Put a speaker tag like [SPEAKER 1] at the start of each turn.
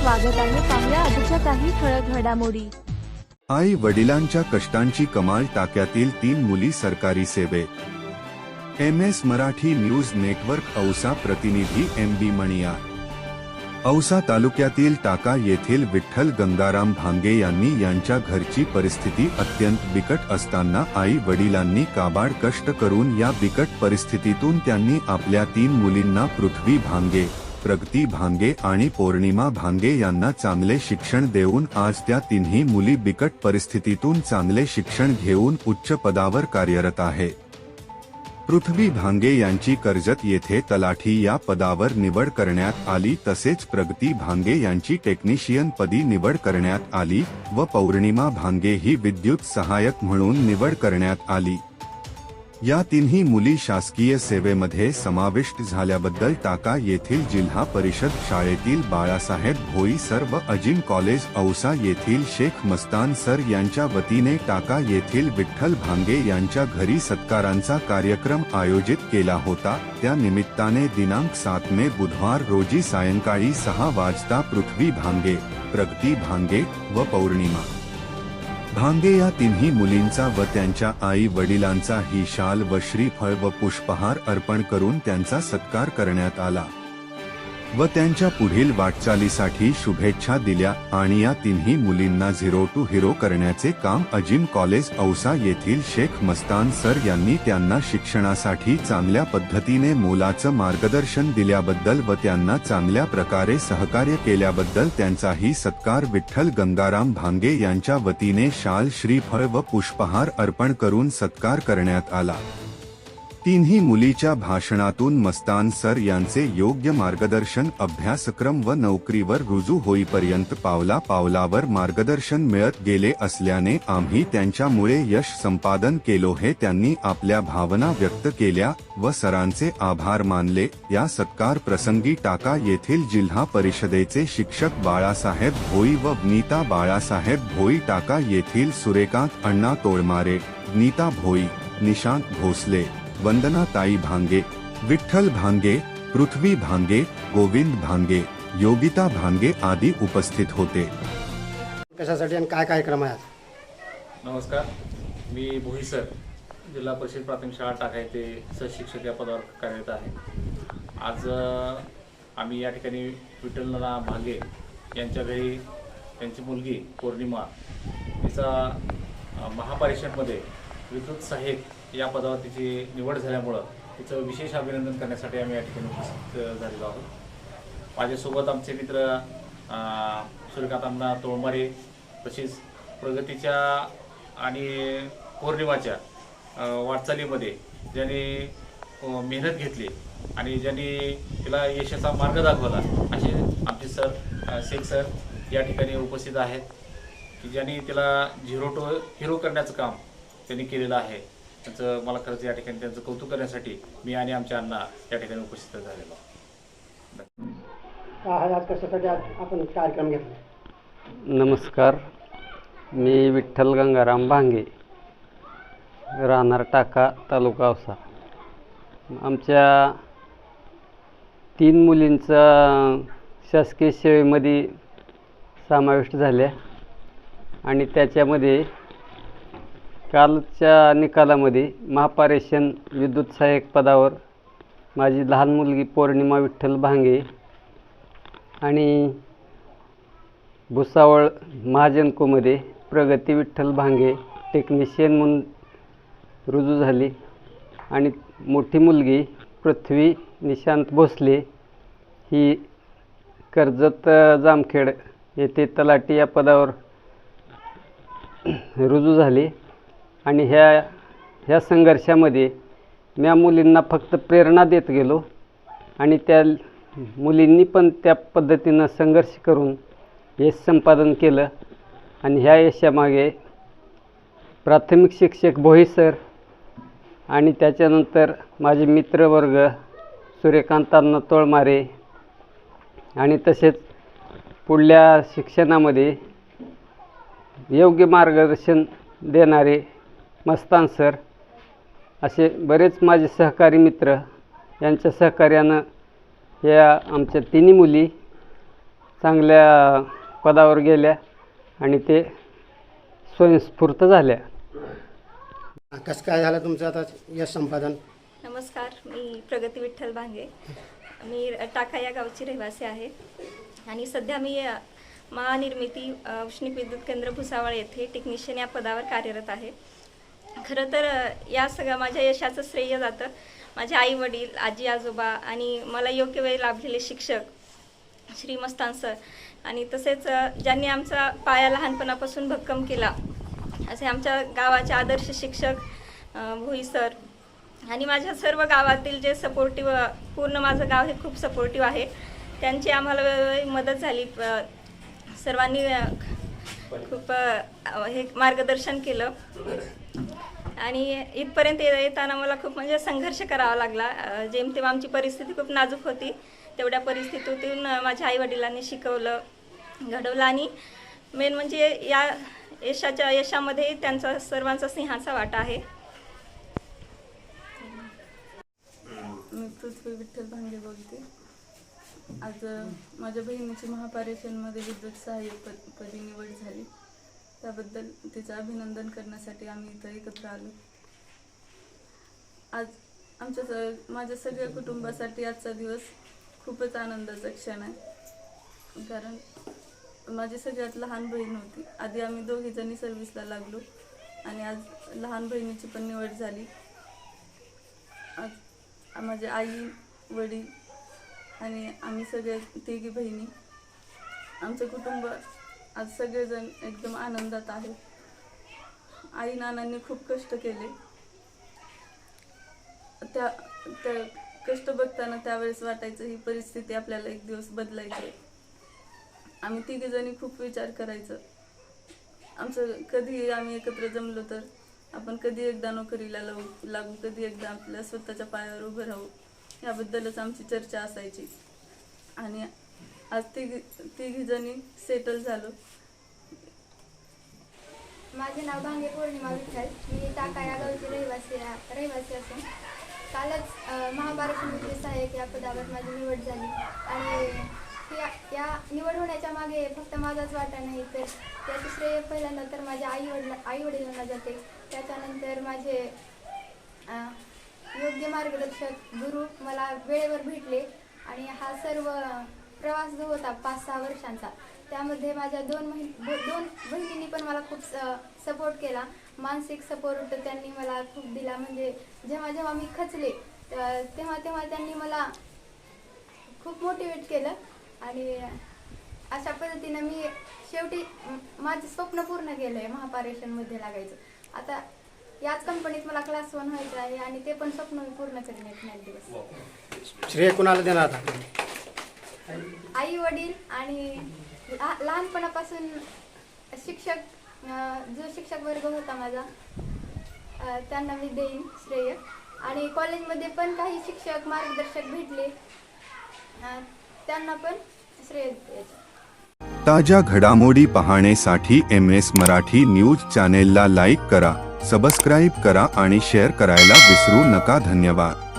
[SPEAKER 1] स्वागत आहे पाहुया आजच्या काही ठळक घडामोडी.
[SPEAKER 2] आई वडिलांच्या कष्टांची कमाल टाक्यातील तीन मुली सरकारी सेवेत. M S Marathi news network Ausa प्रतिनिधी एम बी मणिया. औसा तालुक्यातील टाका येथील विठ्ठल गंगाराम भांगे यांनी यांच्या घरची परिस्थिती अत्यंत बिकट असताना आई वडिलांनी काबाड कष्ट करून या बिकट परिस्थितीतून त्यांनी आपल्या तीन मुलींना पृथ्वी भांगे. प्रगती भांगे आणि पौर्णिमा भांगे यांना चांगले शिक्षण देऊन आज त्या तिन्ही मुली बिकट परिस्थितीतून चांगले शिक्षण घेऊन उच्च पदावर कार्यरत आहे. पृथ्वी भांगे यांची कर्जत येथे तलाठी या पदावर निवड करण्यात आली तसेच प्रगती भांगे यांची टेक्निशियन पदी निवड करण्यात आली व पौर्णिमा भांगे ही विद्युत सहाय्यक म्हणून निवड करण्यात आली. या तिन्ही मुली शासकीय सेवेमध्ये समाविष्ट झाल्याबद्दल टाका येथील जिल्हा परिषद शाळेतील बाळासाहेब भोई सर व अजिम कॉलेज औसा येथील शेख मस्तान सर यांच्या वतीने टाका येथील विठ्ठल भांगे यांच्या घरी सत्कारांचा कार्यक्रम आयोजित केला होता. त्या निमित्ताने दिनांक सात मे बुधवार रोजी सायंकाळी सहा वाजता पृथ्वी भांगे, प्रगती भांगे व पौर्णिमा. भांगे या तिन्ही मुलींचा व त्यांच्या आई वडिलांचा ही शाल व श्रीफळ व पुष्पहार अर्पण करून त्यांचा सत्कार करण्यात आला. व त्यांच्या पुढील वाटचालीसाठी शुभेच्छा दिल्या आणि या तिन्ही मुलींना झिरो टू हिरो करण्याचे काम अजिम कॉलेज औसा येथील शेख मस्तान सर यांनी त्यांना शिक्षणासाठी चांगल्या पद्धतीने मोलाचं मार्गदर्शन दिल्याबद्दल व त्यांना चांगल्या प्रकारे सहकार्य केल्याबद्दल त्यांचाही सत्कार विठ्ठल गंगाराम भांगे यांच्या वतीने शाल श्रीफळ व पुष्पहार अर्पण करून सत्कार करण्यात आला. तिन्ही मुलीच्या भाषणातून मस्तान सर यांचे योग्य मार्गदर्शन अभ्यासक्रम व नोकरीवर रुजू होईपर्यंत पावला पावलावर मार्गदर्शन मिळत गेले असल्याने आम्ही त्यांच्यामुळे यश संपादन केलो हे त्यांनी आपल्या भावना व्यक्त केल्या व सरांचे आभार मानले. या सत्कार प्रसंगी टाका येथील जिल्हा परिषदेचे शिक्षक बाळासाहेब भोई व नीता बाळासाहेब भोई टाका येथील सुरेकांत अण्णा तोळमारे नीता भोई निशांत भोसले. वंदना ताई भांगे विठ्ठल भांगे पृथ्वी भांगे गोविंद भांगे योगिता भांगे आदी उपस्थित होते.
[SPEAKER 3] कशासाठी आणि काय कार्यक्रम आहे
[SPEAKER 4] नमस्कार. मी भोई सर. जिल्हा परिषद प्राथमिक शाळा टाका येथे सहशिक्षक या पदावर कार्यरत आहे. आज आम्ही या ठिकाणी विठ्ठलनाना भांगे यांच्या घरी त्यांची मुलगी पौर्णिमा तिचा महापरिषदमध्ये विद्युत सहाय्यक या पदावर तिची निवड झाल्यामुळं तिचं विशेष अभिनंदन करण्यासाठी आम्ही या ठिकाणी उपस्थित झालेलो आहोत. माझ्यासोबत आमचे मित्र सूर्यकांतांना तोळमारे तसेच प्रगतीच्या आणि पौर्णिमाच्या वाटचालीमध्ये ज्यांनी मेहनत घेतली आणि ज्यांनी तिला यशाचा मार्ग दाखवला असे आमचे सर शेख सर या ठिकाणी उपस्थित आहेत. की ज्यांनी तिला झिरो टू हिरो करण्याचं काम त्यांनी केलेलं आहे. त्यांचं मला खरंच या ठिकाणी त्यांचं कौतुक करण्यासाठी मी आणि आमच्या अण्णा या ठिकाणी उपस्थित झालेलो
[SPEAKER 3] आज कशासाठी आज आपण कार्यक्रम घेतला?
[SPEAKER 5] नमस्कार. मी विठ्ठल गंगाराम भांगे राहणार टाका तालुका औसा. आमच्या तीन मुलींचा शासकीय सेवेमध्ये समाविष्ट झाल्या आणि त्याच्यामध्ये कालच्या निकालामध्ये महापारेषण विद्युत सहाय्यक पदावर माझी लहान मुलगी पौर्णिमा विठ्ठल भांगे आणि भुसावळ महाजनकोमध्ये प्रगती विठ्ठल भांगे टेक्निशियन म्हणून रुजू झाली आणि मोठी मुलगी पृथ्वी निशांत भोसले ही कर्जत जामखेड येथे तलाटी या पदावर रुजू झाली. आणि ह्या ह्या संघर्षामध्ये म्या मुलींना फक्त प्रेरणा देत गेलो. आणि त्या मुलींनी पण त्या पद्धतीनं संघर्ष करून यश संपादन केलं. आणि ह्या यशामागे प्राथमिक शिक्षक भोई सर आणि त्याच्यानंतर माझे मित्रवर्ग सूर्यकांतांना तोळमारे आणि तसेच पुढल्या शिक्षणामध्ये योग्य मार्गदर्शन देणारे मस्तान सर असे बरेच माझे सहकारी मित्र यांच्या सहकार्यानं या आमच्या तिन्ही मुली चांगल्या पदावर गेल्या आणि ते स्वयंस्फूर्त झाल्या.
[SPEAKER 3] कसं काय झालं तुमचं आता यश संपादन?
[SPEAKER 6] नमस्कार मी प्रगती विठ्ठल भांगे. मी टाका या गावची रहिवासी आहे. आणि सध्या मी महानिर्मिती अ, औष्णिक विद्युत केंद्र भुसावळ येथे टेक्निशियन या पदावर कार्यरत आहे. खरं तर या सगळ्या माझ्या यशाचं श्रेय जातं. माझे आई वडील आजी आजोबा आणि मला योग्य वेळी लाभलेले शिक्षक श्री मस्तान सर आणि तसेच ज्यांनी आमचा पाया लहानपणापासून भक्कम केला असे आमच्या गावाचे आदर्श शिक्षक भोई सर आणि माझ्या सर्व गावातील जे सपोर्टिव्ह पूर्ण माझं गाव हे खूप सपोर्टिव्ह आहे. त्यांची आम्हाला वेळोवेळी मदत झाली. प- सर्वांनी खूप हे मार्गदर्शन केलं. आणि इथपर्यंत येताना मला खूप म्हणजे संघर्ष करावा लागला. जेमतेम आमची परिस्थिती खूप नाजूक होती. तेवढ्या परिस्थितीतून माझ्या आईवडिलांनी शिकवलं घडवलं आणि मेन म्हणजे या यशाच्या यशामध्ये त्यांचा सर्वांचा सिंहाचा वाटा आहे.
[SPEAKER 7] मी पृथ्वी विठ्ठल भांगे बोलते. आज माझ्या बहिणीची महापारेषणमध्ये विद्युत सहाय्यक पदी निवड झाली. त्याबद्दल तिचं अभिनंदन करण्यासाठी आम्ही इथं एकत्र आलो. आज आमच्या स माझ्या सगळ्या कुटुंबासाठी आजचा दिवस खूपच आनंदाचा क्षण आहे. कारण माझी सगळ्यात लहान बहीण होती. आधी आम्ही दोघीजणी सर्व्हिसला लागलो आणि आज लहान बहिणीची पण निवड झाली. आज माझे आई वडील आणि आम्ही सगळे तिघी बहिणी आमचं कुटुंब आज सगळेजण एकदम आनंदात आहेत. आई नानांनी खूप कष्ट केले. त्या त्या कष्ट बघताना त्यावेळेस वाटायचं ही परिस्थिती आपल्याला एक दिवस बदलायची आम्ही तिघीजणी खूप विचार करायचं. आमचं कधी आम्ही एकत्र जमलो तर आपण कधी एकदा नोकरीला लावू लागू कधी एकदा आपल्या स्वतःच्या पायावर उभं राहू याबद्दलच आमची चर्चा असायची. आणि आज तिघी तिघी जणी सेटल झालो.
[SPEAKER 8] माझे नाव भांगे पौर्णिमा विठ्ठल. मी टाका या गावची रहिवासी रहिवासी असून कालच महाभारत समिती सहाय्यक या पदावर माझी निवड झाली. आणि या या निवड होण्याच्या मागे फक्त माझाच वाटा नाही तर त्याचं श्रेय पहिल्यांदा तर माझ्या आई वडिला आई वडिलांना जाते. त्याच्यानंतर माझे योग्य मार्गदर्शक गुरु मला वेळेवर भेटले. आणि हा सर्व प्रवास जो होता पाच सहा वर्षांचा त्यामध्ये माझ्या दोन महि दोन बहिणींनी पण मला खूप सपोर्ट केला. मानसिक सपोर्ट त्यांनी मला खूप दिला. म्हणजे जेव्हा जेव्हा मी खचले तेव्हा तेव्हा त्यांनी मला खूप मोटिवेट केलं. आणि अशा पद्धतीनं मी शेवटी माझं स्वप्न पूर्ण केलं आहे महापारेशनमध्ये लागायचं. आता याच कंपनीत मला क्लास वन व्हायचं आहे आणि ते पण स्वप्न मी पूर्ण करेन एक नाही दिवस.
[SPEAKER 3] श्रेय कुणाला देणार आता?
[SPEAKER 8] आई वडील आणि लहानपणापासून शिक्षक जो शिक्षक वर्ग होता माझा त्यांना मी देईन श्रेय. आणि कॉलेजमध्ये पण काही शिक्षक मार्गदर्शक भेटले. त्यांना पण श्रेय
[SPEAKER 2] ताज्या घडामोडी पाहण्यासाठी एम एस मराठी न्यूज चॅनेलला लाईक करा सबस्क्राईब करा आणि शेअर करायला विसरू नका. धन्यवाद.